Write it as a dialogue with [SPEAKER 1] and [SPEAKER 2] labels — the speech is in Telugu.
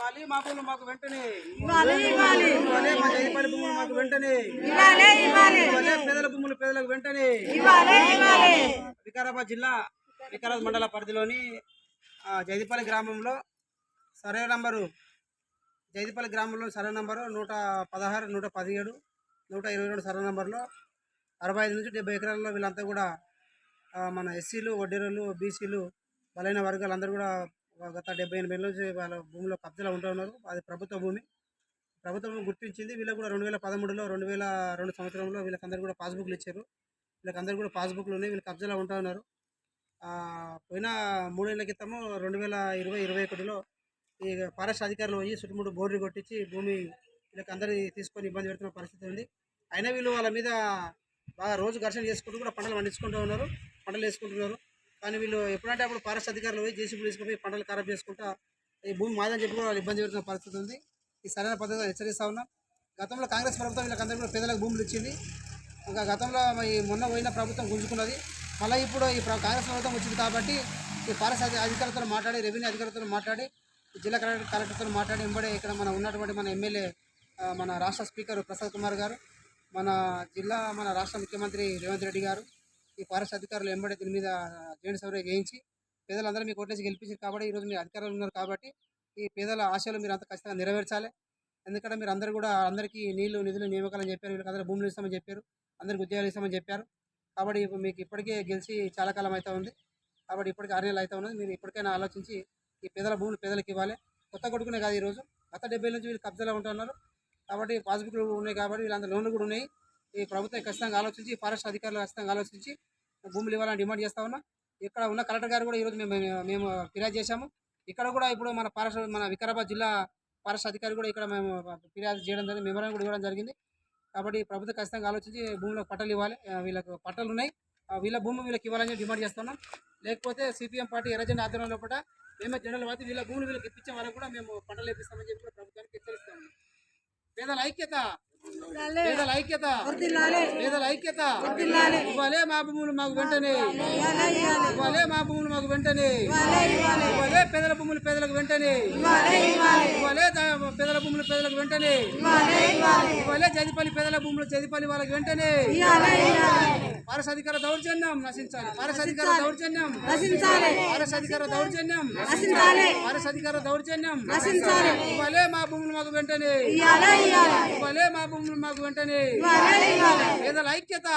[SPEAKER 1] ఇవ్వాలి. మా భూములు మాకు వెంటనే
[SPEAKER 2] ఇవ్వాలి ఇవ్వాలి.
[SPEAKER 1] ఇవ్వాలి. మా భూములు మాకు వెంటనే
[SPEAKER 2] ఇవ్వాలి ఇవ్వాలి.
[SPEAKER 1] ఇవ్వాలి. పేదల భూములు పేదలకు వెంటనే
[SPEAKER 2] ఇవ్వాలి ఇవ్వాలి.
[SPEAKER 1] వికారాబాద్ జిల్లా వికారాబాద్ మండల పరిధిలోని జైదిపల్లి గ్రామంలో సర్వే నంబరు జైదిపల్లి గ్రామంలో సర్వే నంబరు నూట పదహారు నూట పదిహేడు నూట ఇరవై రెండు సర్వే నంబర్లో అరవై ఐదు నుంచి డెబ్బై ఎకరాల్లో వీళ్ళంతా కూడా మన ఎస్సీలు వడ్డీరులు బీసీలు బలైన వర్గాలు అందరూ కూడా గత డెబ్బై ఎనభై నుంచి వాళ్ళ భూమిలో కబ్జాలో ఉంటూ ఉన్నారు. అది ప్రభుత్వ భూమి. ప్రభుత్వం గుర్తించింది. వీళ్ళకి కూడా రెండు వేల పదమూడులో రెండు వేల రెండు సంవత్సరంలో వీళ్ళకందరూ కూడా పాస్బుక్లు ఇచ్చారు. వీళ్ళకందరూ కూడా పాస్బుక్లు ఉన్నాయి. వీళ్ళు కబ్జాలో ఉంటూ ఉన్నారు. పోయిన మూడేళ్ళ క్రితము రెండు వేల ఇరవై ఇరవై ఒకటిలో ఈ ఫారెస్ట్ అధికారులు పోయి చుట్టుముట్టు బోర్డు కొట్టించి భూమి వీళ్ళకి అందరి తీసుకొని ఇబ్బంది పెడుతున్న పరిస్థితి ఉంది. అయినా వీళ్ళు వాళ్ళ మీద బాగా రోజు ఘర్షణ చేసుకుంటూ కూడా పంటలు పండించుకుంటూ ఉన్నారు. పంటలు వేసుకుంటున్నారు. కానీ వీళ్ళు ఎప్పుడంటే అప్పుడు ఫారెస్ట్ అధికారులు పోయి జేసీబీ తీసుకుపోయి పంటలు ఖరాబ్ చేసుకుంటా ఈ భూమి మాదని చెప్పి కూడా వాళ్ళు ఇబ్బంది పెడుతున్న పరిస్థితి ఉంది. ఈ సరైన పద్ధతిగా హెచ్చరిస్తా ఉన్నాం. గతంలో కాంగ్రెస్ ప్రభుత్వం వీళ్ళకందరూ కూడా పేదలకు భూములు ఇచ్చింది. ఇంకా గతంలో మొన్న పోయిన ప్రభుత్వం గుంజుకున్నది. మళ్ళీ ఇప్పుడు ఈ కాంగ్రెస్ ప్రభుత్వం వచ్చింది కాబట్టి ఈ ఫారెస్ట్ అధికారులతో మాట్లాడి రెవెన్యూ అధికారులతో మాట్లాడి జిల్లా కలెక్టర్ కలెక్టర్తో మాట్లాడి వెంబడే ఇక్కడ మన ఉన్నటువంటి మన ఎమ్మెల్యే మన రాష్ట్ర స్పీకర్ ప్రసాద్ కుమార్ గారు మన జిల్లా మన రాష్ట్ర ముఖ్యమంత్రి రేవంత్ రెడ్డి గారు ఈ ఫారెస్ట్ అధికారులు ఎంబడే దీని మీద జైన్ సర్వే చేయించి పేదలందరూ మీకు ఓట్లేసి గెలిపించారు కాబట్టి ఈరోజు మీ అధికారులు ఉన్నారు కాబట్టి ఈ పేదల ఆశలు మీరు అంత ఖచ్చితంగా నెరవేర్చాలి. ఎందుకంటే మీరు అందరూ కూడా అందరికీ నీళ్ళు నిధులు నియమకాలని చెప్పారు. వీళ్ళకి అందరూ భూములు ఇస్తామని చెప్పారు. అందరికి ఉద్యోగాలు ఇస్తామని చెప్పారు. కాబట్టి మీకు ఇప్పటికే గెలిచి చాలా కాలం అవుతా ఉంది. కాబట్టి ఇప్పటికే ఆరు నెలలు అవుతా ఉన్నది. మీరు ఇప్పటికైనా ఆలోచించి ఈ పేదల భూములు పేదలకు ఇవ్వాలి. కొత్త కొడుకునే కాదు ఈరోజు గత డెబ్బై నుంచి వీళ్ళు కబ్జాలో ఉంటున్నారు. కాబట్టి పాస్బుక్లు ఉన్నాయి కాబట్టి వీళ్ళందరూ లోన్లు కూడా ఉన్నాయి. ఈ ప్రభుత్వం ఖచ్చితంగా ఆలోచించి ఫారెస్ట్ అధికారులు ఖచ్చితంగా ఆలోచించి భూములు ఇవ్వాలని డిమాండ్ చేస్తా ఉన్నా. ఇక్కడ ఉన్న కలెక్టర్ గారు కూడా ఈరోజు మేము మేము ఫిర్యాదు చేశాము. ఇక్కడ కూడా ఇప్పుడు మన పారస్ మన వికారాబాద్ జిల్లా పారస్ అధికారి కూడా ఇక్కడ మేము ఫిర్యాదు చేయడం జరిగింది మెమోరాండం కూడా ఇవ్వడం జరిగింది. కాబట్టి ప్రభుత్వం ఖచ్చితంగా ఆలోచించి భూములకు పట్టాలు ఇవ్వాలి. వీళ్ళకు పట్టాలు ఉన్నాయి. వీళ్ళ భూమి వీళ్ళకి ఇవ్వాలని డిమాండ్ చేస్తున్నాం లేకపోతే సిపిఎం పార్టీ ఎర్రజెండా ఆధ్వర్యంలో కూడా మేమే జనరల్ వాతి వీళ్ళ భూములు వీళ్ళకి ఇప్పించే వాళ్ళకు కూడా మేము పంటలు ఇప్పిస్తామని చెప్పి ప్రభుత్వానికి హెచ్చరిస్తాము పేదల ఐక్యత పేదల ఐక్యత పేదల ఐక్యత ఇవ్వాలే మా భూములు మాకు వెంటనే. ఇవ్వాలే మా భూములు మాకు వెంటనే. ఇవ్వాలే పేదల భూములు పేదలకు వెంటనే. ఇవ్వాలే పేదల భూములు పేదలకు వెంటనే. ఇవ్వాలే జదిపల్లి పేదల భూములు జదిపల్లి వాళ్ళకి వెంటనే. పారస అధికార దౌర్జన్యం నశించాలి. పారస అధికార దౌర్జన్యం.
[SPEAKER 2] నశించాలి.
[SPEAKER 1] పారస అధికార దౌర్జన్యం.
[SPEAKER 2] నశించాలి.
[SPEAKER 1] పారస అధికార దౌర్జన్యం.
[SPEAKER 2] నశించాలి.
[SPEAKER 1] ఇవ్వాలే మా భూములు మాకు వెంటనే.
[SPEAKER 2] ఇవ్వాలే
[SPEAKER 1] మా భూములు మాకు వెంటనే. పేదల ఐక్యత